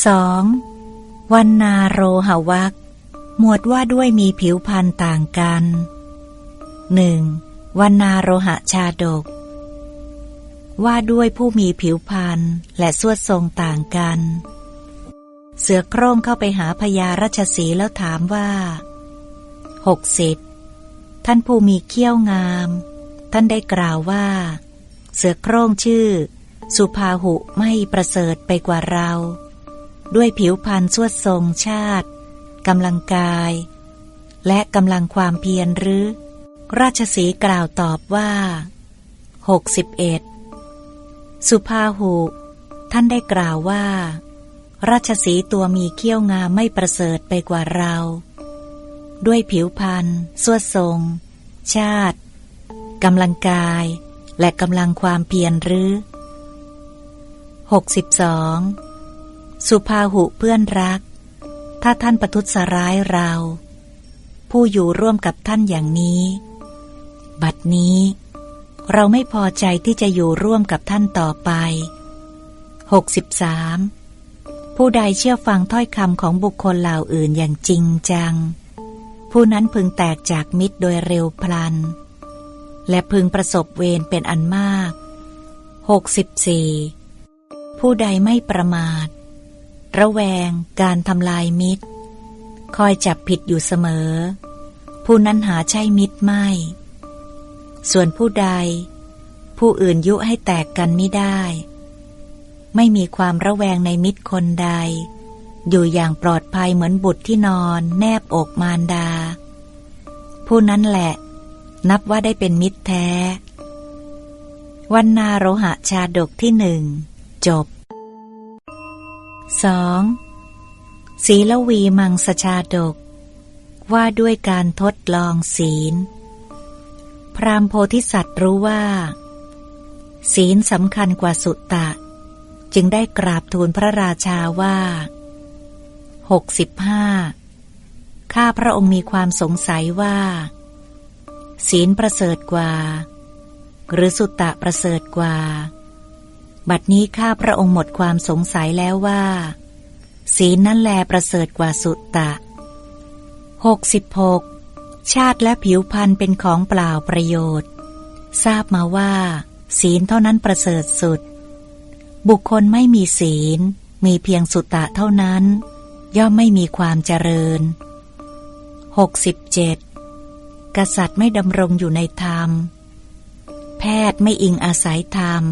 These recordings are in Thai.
2. วันนาโรหวักหมวดว่าด้วยมีผิวพันธ์ต่างกัน 1. วันนาโรหชาดก ว่าด้วยผู้มีผิวพันธ์และสวดทรงต่างกัน เสือโคร่งเข้าไปหาพญารัชสีแล้วถามว่าหกสิบท่านผู้มีเขี้ยวงาม ท่านได้กล่าวว่า เสือโคร่งชื่อ สุภาหุไม่ประเสริฐไปกว่าเรา ด้วยผิวพรรณสวดทรงชาติกำลังกาย และกำลังความเพียรหรือ ราชสีกล่าวตอบว่าหกสิบเอ็ดสุภาหุ ท่านได้กล่าวว่า ราชสีตัวมีเขี้ยวงามไม่ประเสริฐไปกว่าเรา ด้วยผิวพรรณสวดทรง ชาติกำลังกาย และกำลังความเพียรหรือ 62. สุภาหุเพื่อนรัก ถ้าท่านประทุษร้ายเรา ผู้อยู่ร่วมกับท่านอย่างนี้ บัดนี้ เราไม่พอใจที่จะอยู่ร่วมกับท่านต่อไป 63. ผู้ใดเชื่อฟังถ้อยคำของบุคคลเหล่าอื่นอย่างจริงจัง ผู้นั้นพึงแตกจากมิตรโดยเร็วพลัน และพึงประสบเวรเป็นอันมาก 64. ผู้ใดไม่ประมาท ระแวง การทำลายมิตร คอยจับผิดอยู่เสมอ ผู้นั้นหาใช่มิตรไม่ ส่วนผู้ใด ผู้อื่นยุให้แตกกันไม่ได้ ไม่มีความระแวงในมิตรคนใด อยู่อย่างปลอดภัยเหมือนบุตรที่นอน แนบอกมารดา ผู้นั้นแหละ นับว่าได้เป็นมิตรแท้ วันนาโรหะชาดกที่หนึ่งจบ 2. ศีลวีมังสชาดก ว่าด้วยการทดลองศีล พรามโพธิสัตว์รู้ว่า ศีลสำคัญกว่าสุตตะ จึงได้กราบทูลพระราชาว่าหกสิบห้าข้าพระองค์มีความสงสัยว่า ศีลประเสริฐกว่า หรือสุตตะประเสริฐกว่า บัดนี้ข้าพระองค์หมดความสงสัยแล้วว่า ศีลนั่นแลประเสริฐกว่าสุตตะหกสิบหกชาติและผิวพันธ์เป็นของเปล่าประโยชน์ ทราบมาว่า ศีลเท่านั้นประเสริฐสุด บุคคลไม่มีศีล มีเพียงสุตตะเท่านั้น ย่อมไม่มีความเจริญ 67. กษัตริย์ไม่ดำรงอยู่ในธรรม แพทย์ไม่อิงอาศัยธรรม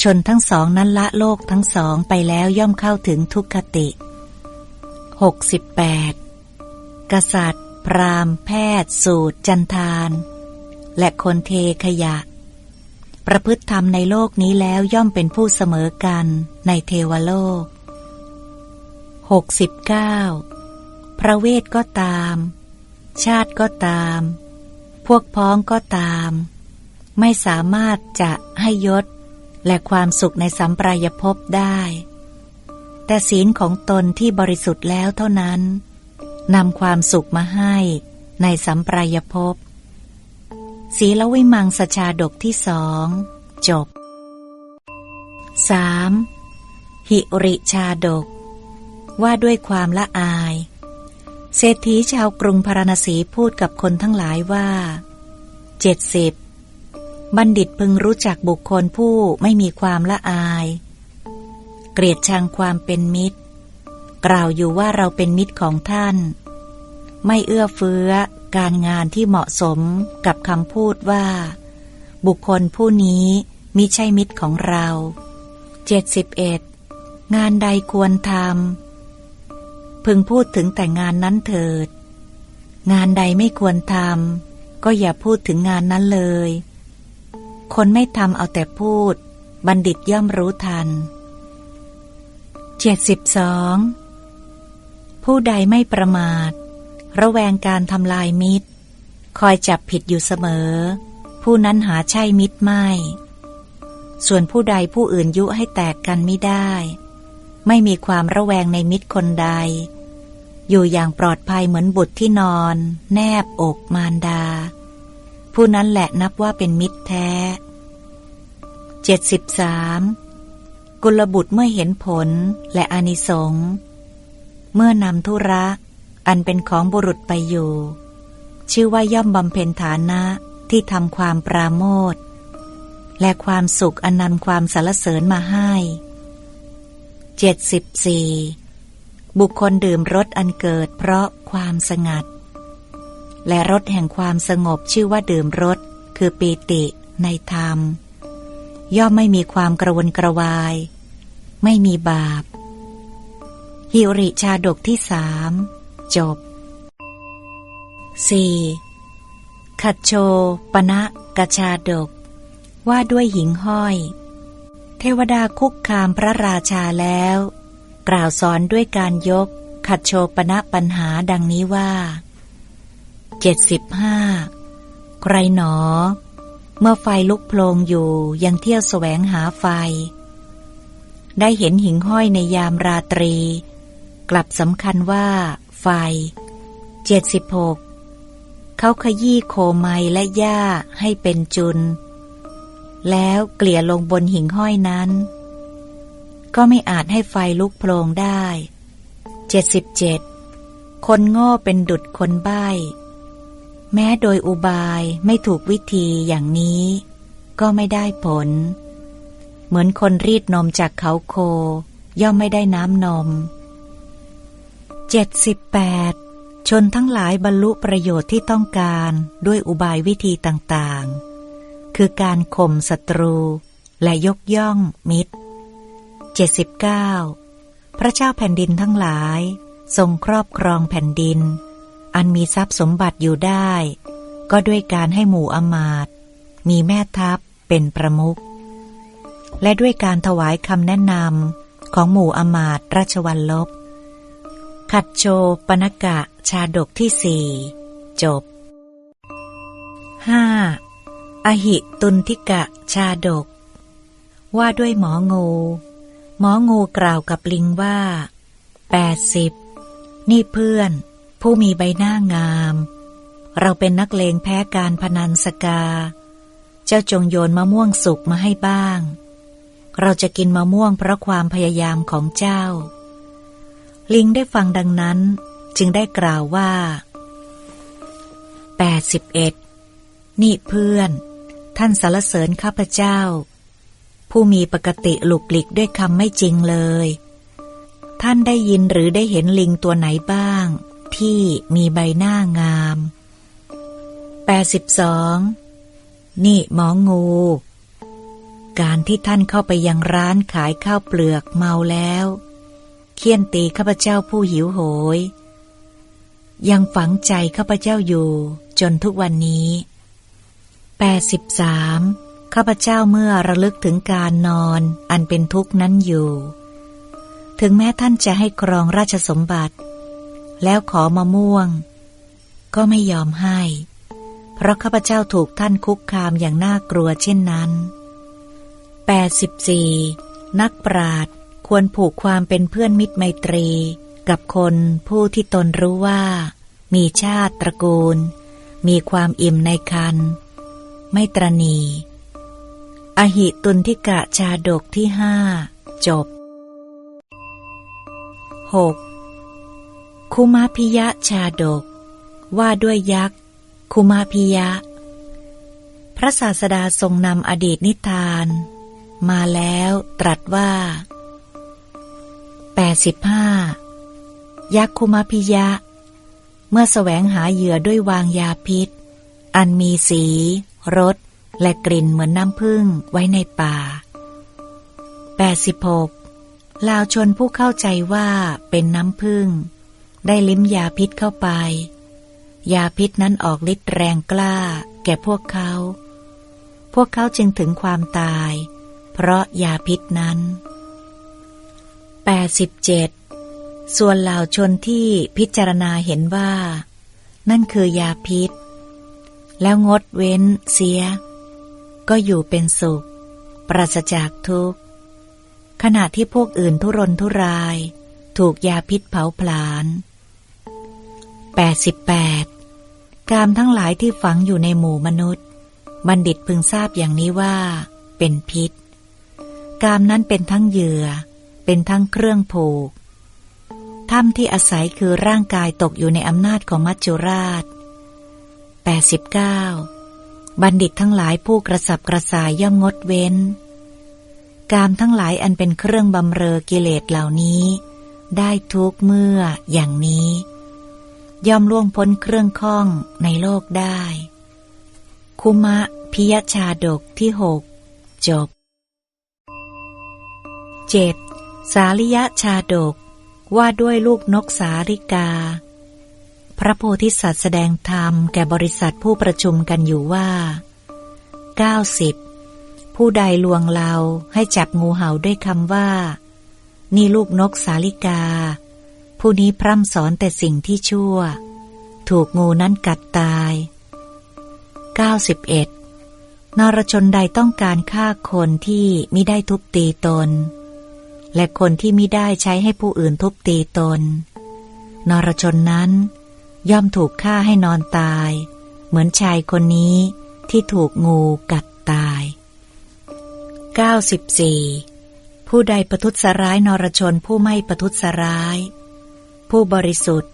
ชนทั้งสองนั้นละโลกทั้งสองไปแล้วย่อมเข้าถึงทุกขติ 68. กษัตริย์ พราหมณ์ แพทย์ สูตร จันทาน และคนเทขยะ ประพฤติธรรมในโลกนี้แล้วย่อมเป็นผู้เสมอกันในเทวโลกหกสิบเก้าพระเวทก็ตาม ชาติก็ตาม พวกพ้องก็ตาม ไม่สามารถจะให้ยศ และความสุขในสัมปรายภพได้ แต่ศีลของตนที่บริสุทธิ์แล้วเท่านั้นนำความสุขมาให้ในสัมปรายภพศีลวิมังสชาดกที่สองจบ 3. หิริชาดก ว่าด้วยความละอาย เศรษฐีชาวกรุงพาราณสีพูดกับคนทั้งหลายว่าเจ็ดสิบ บัณฑิตพึงรู้จักบุคคลผู้ไม่มีความละอาย เกลียดชังความเป็นมิตร กล่าวอยู่ว่าเราเป็นมิตรของท่าน ไม่เอื้อเฟื้อการงานที่เหมาะสมกับคำพูดว่า บุคคลผู้นี้มิใช่มิตรของเราเจ็ดสิบเอ็ดงานใดควรทำพึงพูดถึงแต่งานนั้นเถิด งานใดไม่ควรทำก็อย่าพูดถึงงานนั้นเลย คนไม่ทำเอาแต่พูด บัณฑิตย่อมรู้ทันเจ็ดสิบสองผู้ใดไม่ประมาท ระแวงการทำลายมิตร คอยจับผิดอยู่เสมอ ผู้นั้นหาใช่มิตรไม่ ส่วนผู้ใดผู้อื่นยุให้แตกกันไม่ได้ ไม่มีความระแวงในมิตรคนใด อยู่อย่างปลอดภัยเหมือนบุตรที่นอน แนบอกมารดา ผู้นั้นแหละนับว่าเป็นมิตรแท้ 73. กุลบุตรเมื่อเห็นผลและอานิสงส์เมื่อนำธุระ อันเป็นของบุรุษไปอยู่ ชื่อว่าย่อมบำเพ็ญฐานะที่ทำความปราโมทและความสุขอันนำความสารเสริญมาให้เจ็ดสิบสี่บุคคลดื่มรสอันเกิดเพราะความสงัด และรสแห่งความสงบชื่อว่าดื่มรสคือปีติในธรรม ย่อมไม่มีความกระวนกระวาย ไม่มีบาปฮิริชาดกที่สามจบ 4. ขัดโชปณะกชาดก ว่าด้วยหิงห้อย เทวดาคุกคามพระราชาแล้ว กล่าวสอนด้วยการยก ขัดโชปณะปัญหาดังนี้ว่า 75. ใครหนอ เมื่อไฟลุกโพลงอยู่ยังเที่ยวแสวงหาไฟ ได้เห็นหิงห้อยในยามราตรี กลับสำคัญว่า ไฟ 76 เขาขยี้โคไมและหญ้าให้เป็นจุน แล้วเกลี่ยลงบนหิ่งห้อยนั้น ก็ไม่อาจให้ไฟลุกโพลงได้ 77คนโง่เป็นดุดคนใบ้ แม้โดยอุบายไม่ถูกวิธีอย่างนี้ ก็ไม่ได้ผล เหมือนคนรีดนมจากเขาโค ย่อมไม่ได้น้ำนม 78 ชนทั้งหลายบรรลุประโยชน์ที่ต้องการด้วยอุบายวิธีต่างๆ คือการข่มศัตรูและยกย่องมิตร 79 พระเจ้าแผ่นดินทั้งหลาย ทรงครอบครองแผ่นดิน อันมีทรัพย์สมบัติอยู่ได้ ก็ด้วยการให้หมู่อมาตย์มีแม่ทัพเป็นประมุขและด้วยการถวายคำแนะนำของหมู่อมาตย์ราชวัลลบ ขัดโชปนกะชาดกที่สี่จบ 5. อหิตุนทิกะชาดก ว่าด้วยหมองู หมองูกล่าวกับลิงว่าแปดสิบนี่เพื่อน ผู้มีใบหน้างาม เราเป็นนักเลงแพ้การพนันสกา เจ้าจงโยนมะม่วงสุกมาให้บ้าง เราจะกินมะม่วงเพราะความพยายามของเจ้า ลิงได้ฟังดังนั้นจึงได้กล่าวว่า 81 นี่เพื่อน ท่านสารเสริญข้าพเจ้า ผู้มีปกติหลุกหลิกด้วยคำไม่จริงเลย ท่านได้ยินหรือได้เห็นลิงตัวไหนบ้าง ที่มีใบหน้างาม 82 นี่หมองู การที่ท่านเข้าไปยังร้านขายข้าวเปลือกเมาแล้ว เคี่ยนตีข้าพเจ้าผู้หิวโหย ยังฝังใจข้าพเจ้าอยู่ จนทุกวันนี้ 83. ข้าพเจ้าเมื่อระลึกถึงการนอนอันเป็นทุกข์นั้นอยู่ ถึงแม้ท่านจะให้ครองราชสมบัติ แล้วขอมาม่วง ก็ไม่ยอมให้ เพราะข้าพเจ้าถูกท่านคุกคามอย่างน่ากลัวเช่นนั้น 84. นักปราดควรผูกความเป็นเพื่อนมิตรไมตรี กับคนผู้ที่ตนรู้ว่า มีชาติตระกูล มีความอิ่มในคัน ไม่ตรณี อหิตุนทิกะชาดกที่ห้าจบ 6. คุมาพิยะชาดก ว่าด้วยยักษ์ คุมาพิยะ พระศาสดาทรงนำอดีตนิทาน มาแล้วตรัสว่า 85 ยักษ์คุมาพิยะ เมื่อสแสวงหาเหยื่อด้วยวางยาพิษ อันมีสีรสและกลิ่นเหมือนน้ำผึ้งไว้ในป่า 86. ลาวชนผู้เข้าใจว่าเป็นน้ำผึ้ง ได้ลิ้มยาพิษเข้าไป ยาพิษนั้นออกฤทธิ์แรงกล้า แก่พวกเขา พวกเขาจึงถึงความตาย เพราะยาพิษนั้น 87. ส่วนเหล่าชนที่พิจารณาเห็นว่า นั่นคือยาพิษ แล้วงดเว้นเสีย ก็อยู่เป็นสุข ปราศจากทุกข์ ขณะที่พวกอื่นทุรนทุรายถูกยาพิษเผาผลาญ 88. กามทั้งหลายที่ฝังอยู่ในหมู่มนุษย์ บัณฑิตพึงทราบอย่างนี้ว่า เป็นพิษ กามนั้นเป็นทั้งเหยื่อ เป็นทั้งเครื่องผูกถ้ำที่อาศัยคือร่างกายตกอยู่ในอำนาจของมัจจุราช 89. บัณฑิตทั้งหลายผู้กระสับกระส่ายย่อมงดเว้น กามทั้งหลายอันเป็นเครื่องบำเรอกิเลสเหล่านี้ ได้ทุกเมื่ออย่างนี้ ย่อมล่วงพ้นเครื่องข้องในโลกได้ คุมะพิยชาดกที่หกจบ 7. สาลิยะชาดกว่าด้วยลูกนกสาริกา พระโพธิสัตว์แสดงธรรมแก่บริษัทผู้ประชุมกันอยู่ว่า 90. ผู้ใดลวงเราให้จับงูเห่าด้วยคำว่า นี่ลูกนกสาลิกา ผู้นี้พร่ำสอนแต่สิ่งที่ชั่ว ถูกงูนั้นกัดตาย 91. นรชนใดต้องการฆ่าคนที่มิได้ทุบตีตน และคนที่มิได้ใช้ให้ผู้อื่นทุบตีตน นรชนนั้น ย่อมถูกฆ่าให้นอนตาย เหมือนชายคนนี้ที่ถูกงูกัดตาย 94. ผู้ใดประทุษร้ายนรชนผู้ไม่ประทุษร้าย ผู้บริสุทธิ์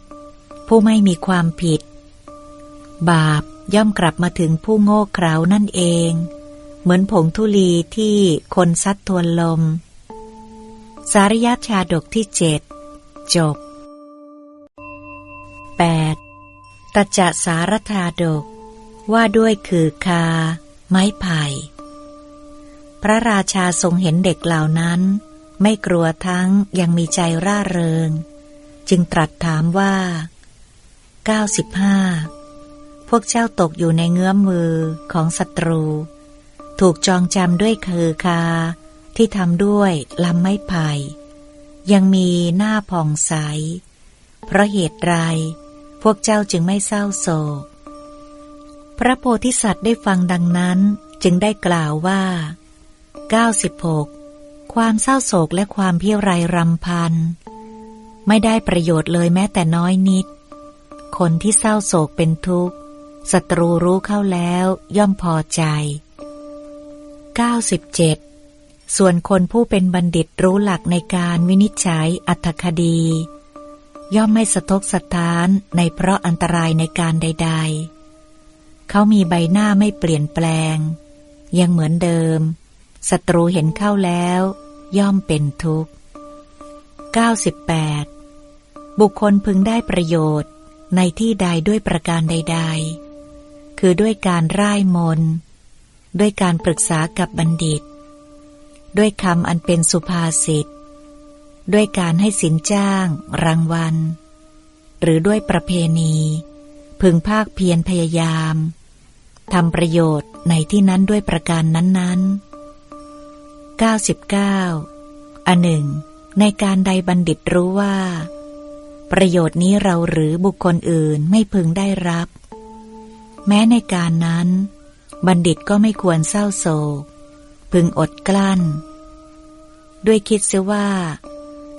ผู้ไม่มีความผิด บาปย่อมกลับมาถึงผู้โง่เขลานั่นเอง เหมือนผงธุลีที่คนซัดทวนลม สาริยชาดกที่เจ็ดจบ 8. ตัจจสารธาดก ว่าด้วยคือคา ไม้ไผ่ พระราชาทรงเห็นเด็กเหล่านั้น ไม่กลัวทั้งยังมีใจร่าเริง จึงตรัสถามว่า 95 พวกเจ้าตกอยู่ในเงื้อมมือของศัตรู ถูกจองจำด้วยคือคา ที่ทำด้วยลำไม้ไผ่ยังมีหน้าผ่องใส เพราะเหตุไร พวกเจ้าจึงไม่เศร้าโศก พระโพธิสัตว์ได้ฟังดังนั้นจึงได้กล่าวว่า 96 ความเศร้าโศกและความเพียรไรรำพัน ไม่ได้ประโยชน์เลยแม้แต่น้อยนิด คนที่เศร้าโศกเป็นทุกข์ศัตรูรู้เข้าแล้วย่อมพอใจ 97. ส่วนคนผู้เป็นบัณฑิตรู้หลักในการวินิจฉัยอัตคดี ย่อมไม่สะทกสะท้านในเพราะอันตรายในการใด ๆ เขามีใบหน้าไม่เปลี่ยนแปลง ยังเหมือนเดิมศัตรูเห็นเข้าแล้ว ย่อมเป็นทุกข์ 98. บุคคลพึงได้ประโยชน์ในที่ใดด้วยประการใด ๆ คือด้วยการร่ายมน ด้วยการปรึกษากับบัณฑิต ด้วยคำอันเป็นสุภาษิต ด้วยการให้สินจ้าง รางวัล หรือด้วยประเพณี พึงภาคเพียรพยายามทำประโยชน์ในที่นั้นด้วยประการนั้นๆ99อันหนึ่ง ในการใดบัณฑิตรู้ว่า ประโยชน์นี้เราหรือบุคคลอื่นไม่พึงได้รับ แม้ในการนั้น บัณฑิตก็ไม่ควรเศร้าโศก พึงอดกลั้น ด้วยคิดเสียว่า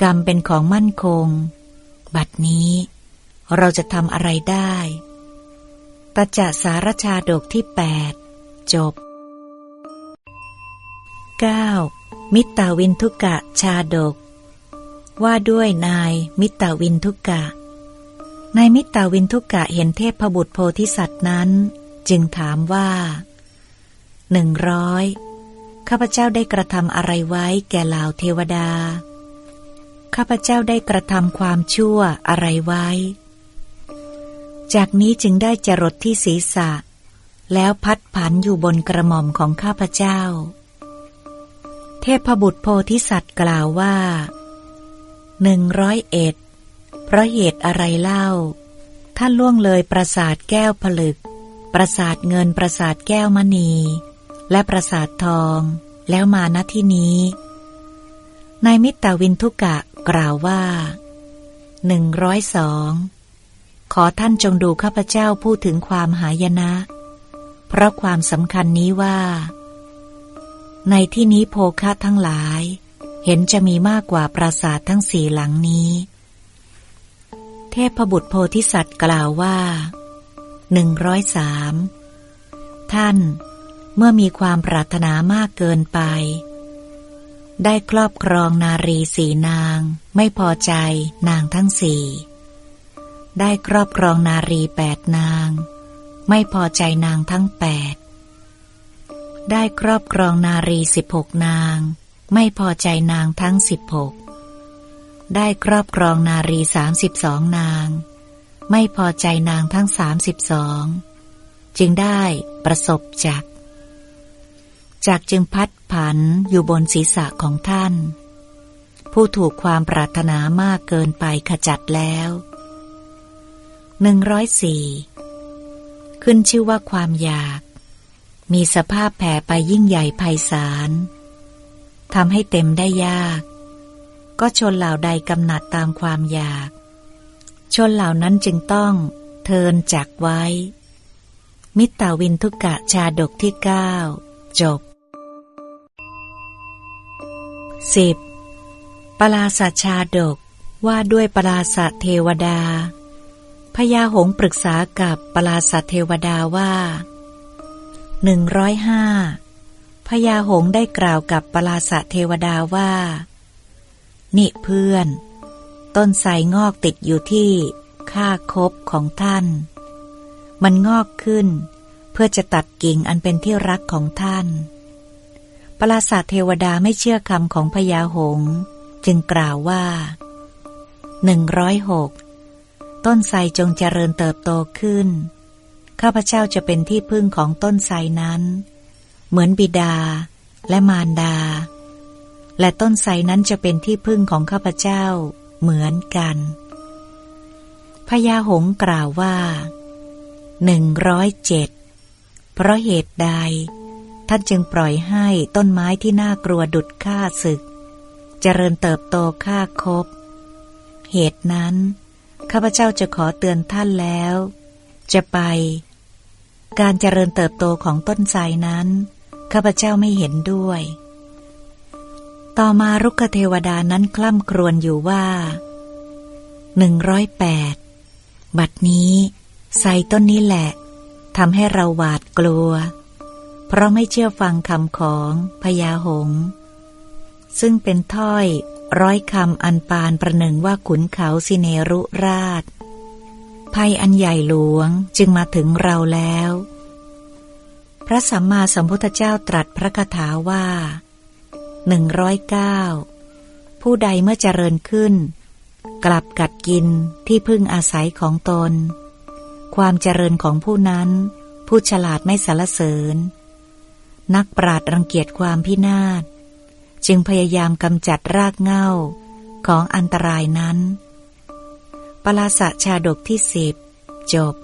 กรรมเป็นของมั่นคง บัดนี้เราจะทำอะไรได้ตจะสารชาดกที่แปดจบ 9. มิตาวินทุกะชาดก ว่าด้วยนายมิตาวินทุกะนายมิตาวินทุกะเห็นเทพบุตรโพธิสัตว์นั้น จึงถามว่าหนึ่งร้อยข้าพเจ้าได้กระทำอะไรไว้แก่เหล่าเทวดา ข้าพเจ้าได้กระทำความชั่วอะไรไว้ จากนี้จึงได้จรดที่ศีรษะ แล้วพัดผันอยู่บนกระหม่อมของข้าพเจ้า เทพบุตรโพธิสัตว์กล่าวว่า หนึ่งร้อยเอ็ดเพราะเหตุอะไรเล่า ท่านล่วงเลยปราสาทแก้วผลึก ปราสาทเงินปราสาทแก้วมณี และปราสาททอง แล้วมาณที่นี้ นายมิตรวินทุกะกล่าวว่าหนึ่งร้อยสองขอท่านจงดูข้าพเจ้าพูดถึงความหายนะ เพราะความสำคัญนี้ว่า ในที่นี้โภคะทั้งหลาย ห็นจะมีมากกว่าปราสาททั้งสี่หลังนี้ เทพบุตรโพธิสัตว์กล่าวว่าหนึ่งร้อยสามท่าน เมื่อมีความปรารถนามากเกินไป ได้ครอบครองนารีสี่นาง ไม่พอใจนางทั้งสี่ได้ครอบครองนารีแปดนาง ไม่พอใจนางทั้งแปดได้ครอบครองนารีสิบหกนาง ไม่พอใจนางทั้งสิบหกได้ครอบครองนารีสามสิบสองนาง ไม่พอใจนางทั้งสามสิบสองจึงได้ประสบจักจากจึงพัดผันอยู่บนศีรษะของท่าน ผู้ถูกความปรารถนามากเกินไปขจัดแล้วหนึ่งร้อยสี่ขึ้นชื่อว่าความอยาก มีสภาพแผ่ไปยิ่งใหญ่ไพศาล ทำให้เต็มได้ยาก ก็ชนเหล่าใดกำหนัดตามความอยาก ชนเหล่านั้นจึงต้องเทินจักไว้ มิตรวินทุกะชาดกที่เก้าจบสิบปราศชาดกว่าด้วยปราศเทวดาพญาหงปรึกษากับปราศเทวดาว่าหนึ่งร้อยห้า พญาหงได้กล่าวกับปราศเทวดาว่านิเพื่อน ต้นไทรงอกติดอยู่ที่ข้าคบของท่าน มันงอกขึ้น เพื่อจะตัดกิ่งอันเป็นที่รักของท่าน ปราสาทเทวดาไม่เชื่อคำของพญาหง จึงกล่าวว่าหนึ่งร้อยหกต้นไทรจงเจริญเติบโตขึ้น ข้าพเจ้าจะเป็นที่พึ่งของต้นไทรนั้น เหมือนบิดาและมารดา และต้นไทรนั้นจะเป็นที่พึ่งของข้าพเจ้าเหมือนกันพญาหงกล่าวว่าหนึ่งร้อยเจ็ดเพราะเหตุใด ท่านจึงปล่อยให้ต้นไม้ที่น่ากลัวดุดฆ่าศึก เจริญเติบโตฆ่าคบ เหตุนั้น ข้าพเจ้าจะขอเตือนท่านแล้ว จะไป การเจริญเติบโตของต้นไทรนั้น ข้าพเจ้าไม่เห็นด้วย ต่อมารุกเทวดานั้นคล่ำครวญอยู่ว่าหนึ่งร้อยแปดบัดนี้ไทรต้นนี้แหละทำให้เราหวาดกลัว เพราะไม่เชื่อฟังคำของพญาหง ซึ่งเป็นถ้อยร้อยคำอันปานประหนึ่งว่าขุนเขาสิเนรุราช ภัยอันใหญ่หลวงจึงมาถึงเราแล้ว พระสัมมาสัมพุทธเจ้าตรัสพระคาถาว่าหนึ่งร้อยเก้าผู้ใดเมื่อเจริญขึ้น กลับกัดกินที่พึ่งอาศัยของตน ความเจริญของผู้นั้น ผู้ฉลาดไม่สารเสริญ นักปราดรังเกียจความพินาศ จึงพยายามกำจัดรากเง้าของอันตรายนั้น ปราศชาดกที่สิบจบ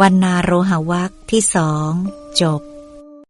วันนาโรหวักที่สอง จบ